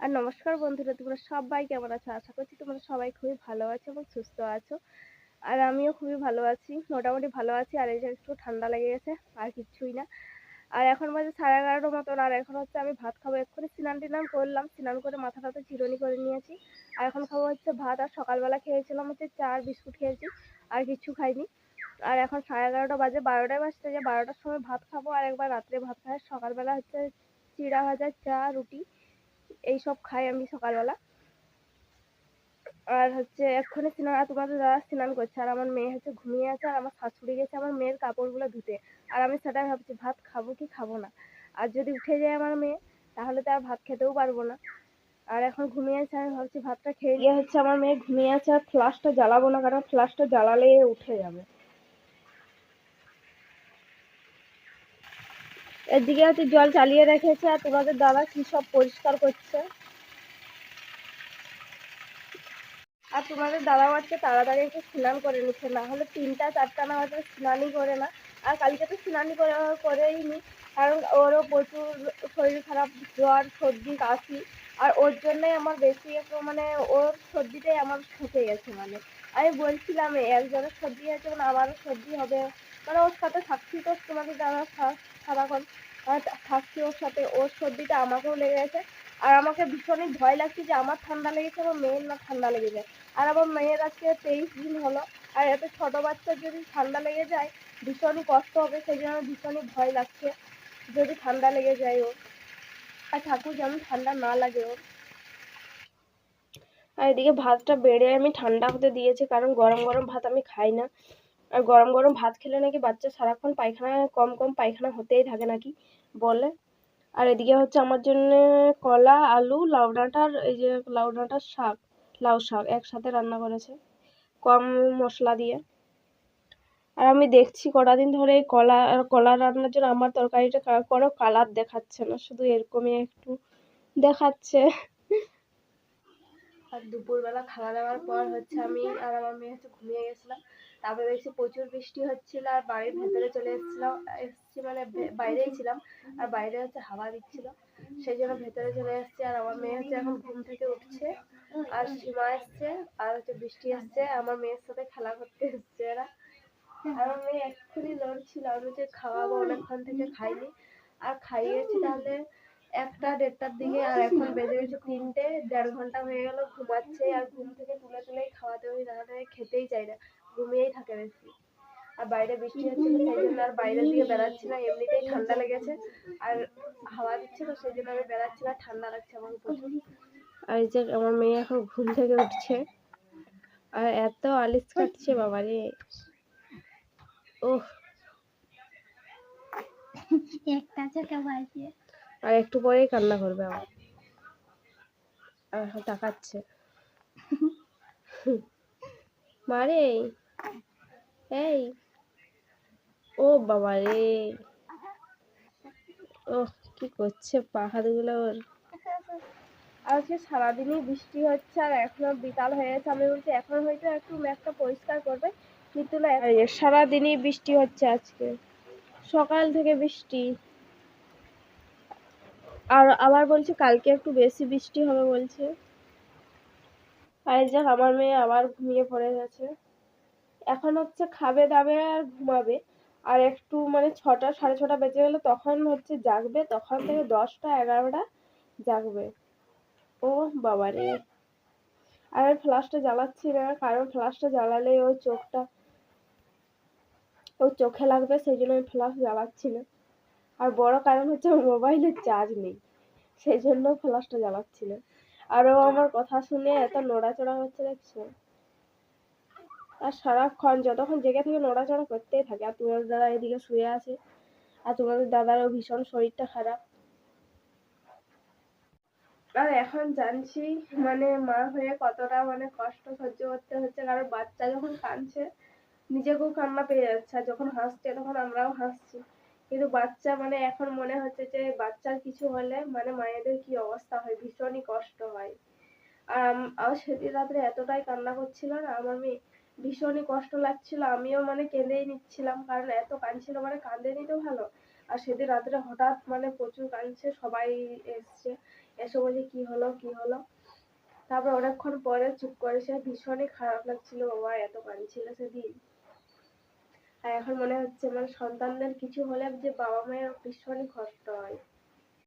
আর নমস্কার বন্ধুরা, তোমরা সবাই কেমন আছো? আশা করছি তোমরা সবাই খুবই ভালো আছো এবং সুস্থ আছো। আর আমিও খুবই ভালো আছি, মোটামুটি ভালো আছি, আর এই একটু ঠান্ডা লেগে গেছে, আর কিচ্ছুই না। আর এখন বাজে সাড়ে এগারোটার মতন, আর এখন হচ্ছে আমি ভাত খাব, এক্ষুনি স্নান টিনান করলাম, স্নান করে মাথা টাথা চিরুনি করে নিয়েছি। আর এখন খাব হচ্ছে ভাত, আর সকালবেলা খেয়েছিলাম হচ্ছে চা আর বিস্কুট খেয়েছি, আর কিচ্ছু খাইনি। আর এখন সাড়ে এগারোটা বাজে, বারোটায় বাজতে যে বারোটার সময় ভাত খাব, আর একবার রাত্রে ভাত খাই। সকালবেলা হচ্ছে চিড়া ভাজা, চা, রুটি এইসব খাই আমি সকালবেলা। আর হচ্ছে এক্ষুনি স্নান তোমাদের দাদা স্নান করছে, আর আমার মেয়ে হচ্ছে ঘুমিয়ে আছে, আর আমার শাশুড়ি গেছে আমার মেয়ের কাপড়গুলো ধুতে। আর আমি সেটাই ভাবছি, ভাত খাব কি খাব না? আর যদি উঠে যায় আমার মেয়ে, তাহলে তো আর ভাত খেতেও পারব না। আর এখন ঘুমিয়ে আছে, আমি ভাবছি ভাতটা খেয়ে গিয়ে হচ্ছে আমার মেয়ে ঘুমিয়ে আছে, আর ফ্লাশটা জ্বালাবো না, কারণ ফ্লাশটা জ্বালালে উঠে যাবে। এদিকে হচ্ছে জল চালিয়ে রেখেছে, আর তোমাদের দাদা কি সব পরিষ্কার করছে? আর তোমাদের দাদা আজকে তাড়াতাড়ি একটু স্নান করে নিচ্ছে, না হলে তিনটা, চারটা না হয়তো স্নানই করে না। আর কালকে তো স্নানই করে করেই নি কারণ ওরও প্রচুর শরীর খারাপ, জ্বর, সর্দি, কাশি। আর ওর জন্যই আমার বেশি একটু মানে ওর সর্দিটাই আমার ঠকে গেছে মানে। আমি বলছিলাম একজনের সর্দি হয়েছে মানে আমারও সর্দি হবে? মানে ওর সাথে থাকছি তো তোমাদের দাদা সারাক্ষণ। থাকছি ওর সাথে, ওর সর্দিটা আমাকেও লেগে গেছে। আর আমাকে ভীষণই ভয় লাগছে যে আমার ঠান্ডা লেগেছে, আমার মেয়ের না ঠান্ডা লেগে যায়। আর আমার মেয়ের আজকে তেইশ দিন হলো, আর এত ছোটো বাচ্চার যদি ঠান্ডা লেগে যায় ভীষণই কষ্ট হবে, সেই জন্য ভীষণই ভয় লাগছে। যদি ঠান্ডা লেগে যায় ওর। আর ঠাকুর যেন ঠান্ডা না লাগে ওর আর এদিকে ভাতটা বেড়ে আমি ঠান্ডা হতে দিয়েছি, কারণ গরম গরম ভাত আমি খাই না। আর গরম গরম ভাত খেলে নাকি বাচ্চা সারাক্ষণ পায়খানা, কম কম পায়খানা হতেই থাকে নাকি বলে। আর এদিকে হচ্ছে আমার জন্য কলা, আলু, লাউ ডাঁটার এই যে লাউ ডাঁটার শাক, লাউ শাক একসাথে রান্না করেছে। কম মশলা দিয়ে। আর আমি দেখছি কটা দিন ধরে এই কলা কলা রান্নার জন্য আমার তরকারিটা কোনো কালার দেখাচ্ছে না, শুধু এরকমই একটু দেখাচ্ছে। আর দুপুরবেলা খাওয়া দাওয়ার পর হচ্ছে আমি আর আমার মেয়ে হচ্ছে ঘুমিয়ে গেছিলাম, তারপরে দেখছি প্রচুর বৃষ্টি হচ্ছিল আর বাড়ির ভেতরে চলে এসেছিলাম, এসেছি মানে বাইরেই ছিলাম আর বাইরে হচ্ছে হাওয়া দিচ্ছিল, সেই জন্য ভেতরে চলে এসেছি আর আমার মেয়ে হচ্ছে এখন ঘুম থেকে উঠছে আর সীমা এসছে আর হচ্ছে বৃষ্টি আসছে আমার মেয়ের সাথে খেলা করতে এসছে। আমার মেয়ে এক্ষুনি লড়ছিল আমি যে খাওয়াবো অনেকক্ষণ থেকে খাইনি। আর খাইয়েছি তাহলে একটা দেড়টার দিকে, আর এখন বেজে গেছে তিনটে, দেড় ঘণ্টা হয়ে গেল ঘুমাচ্ছে, আর ঘুম থেকে তুলে তুলেই খাওয়াতে ওই দাদা খেতেই চাই না, ঘুমিয়েই থাকে বেশি। আর বাইরে বৃষ্টি হচ্ছিল, সেই জন্য আর বাইরের দিকে বেড়াচ্ছি না, এমনিতেই ঠান্ডা লেগেছে, আর হাওয়া দিচ্ছে তো, সেই জন্য আমি বেড়াচ্ছি না, ঠান্ডা লাগছে আমাকে প্রচুর আর যে আমার মেয়ে এখন ঘুম থেকে উঠছে, আর এত আলিস কাটছে বাবা রে ওহ একটা চোখে বাজে। আর একটু পরেই কান্না করবে আমার আর তাকাচ্ছে। মারে এই। ও বাবা রে। ও কি করছে পা হাতগুলো ওর? আজকে সারাদিনই বৃষ্টি হচ্ছে আর এখনও বিকাল হয়ে গেছে। আমি বলছি এখন হয়তো একটু মেঘটা পরিষ্কার করবে। সারাদিনই বৃষ্টি হচ্ছে আজকে। সকাল থেকে বৃষ্টি। আর আবার বলছে কালকে একটু বেশি বৃষ্টি হবে বলছে। আর যে আমার মেয়ে আবার ঘুমিয়ে পড়ে গেছে। এখন হচ্ছে খাবে, দাবে আর ঘুমাবে। আর একটু মানে ছটা, সাড়ে ছটা বেজে গেলে তখন হচ্ছে জাগবে। তখন থেকে দশটা, এগারোটা জাগবে। ও বাবা রে আর ফ্লাশটা জ্বালাচ্ছি না, কারণ ফ্লাশটা জ্বালালে ওই চোখটা ওর চোখে লাগবে সেই জন্য আমি ফ্লাশ জ্বালাচ্ছি না। আর বড় কারণ হচ্ছে আমার মোবাইলের চার্জ নেই সেই জন্য ফ্লাশটা জ্বালাচ্ছি না। আর ও আমার কথা শুনে এত নড়াচড়া হচ্ছে দেখছ? আর সারাক্ষণ যতক্ষণ জেগে থেকে নড়াচড়া করতেই থাকে, আর তোমাদের দাদা এদিকে শুয়ে আছে, আর তোমাদের দাদারও ভীষণ শরীরটা খারাপ। আর এখন জানছি মানে মা হয়ে কতটা মানে কষ্ট সহ্য করতে হচ্ছে, কারণ বাচ্চা যখন কাঁদছে নিজেকেও কান্না পেয়ে যাচ্ছে। যখন হাসছে, তখন আমরাও হাসছি। কিন্তু বাচ্চা মানে এখন মনে হচ্ছে যে, বাচ্চার কিছু হলে মানে মায়েদের কি অবস্থা হয়? ভীষণই কষ্ট হয়। আর সেদিন রাত্রে এতটাই কান্না করছিল না, আমার মেয়ে ভীষণই কষ্ট লাগছিল। আমিও মানে কেঁদেই নিচ্ছিলাম, কারণ এত কাঁদছিল মানে কাঁদেনি তো ভালো। আর সেদিন রাত্রে হঠাৎ মানে প্রচুর কাঁদছে, সবাই এসছে। এসে বলি কি হলো কি হলো? তারপর অনেকক্ষণ পরে চুপ করে, সে ভীষণই খারাপ লাগছিল, বাবা, এত কাঁদছিল সেদিন। আর এখন মনে হচ্ছে আমার সন্তানদের কিছু হলে যে বাবা মায়ের ভীষণ কষ্ট হয়।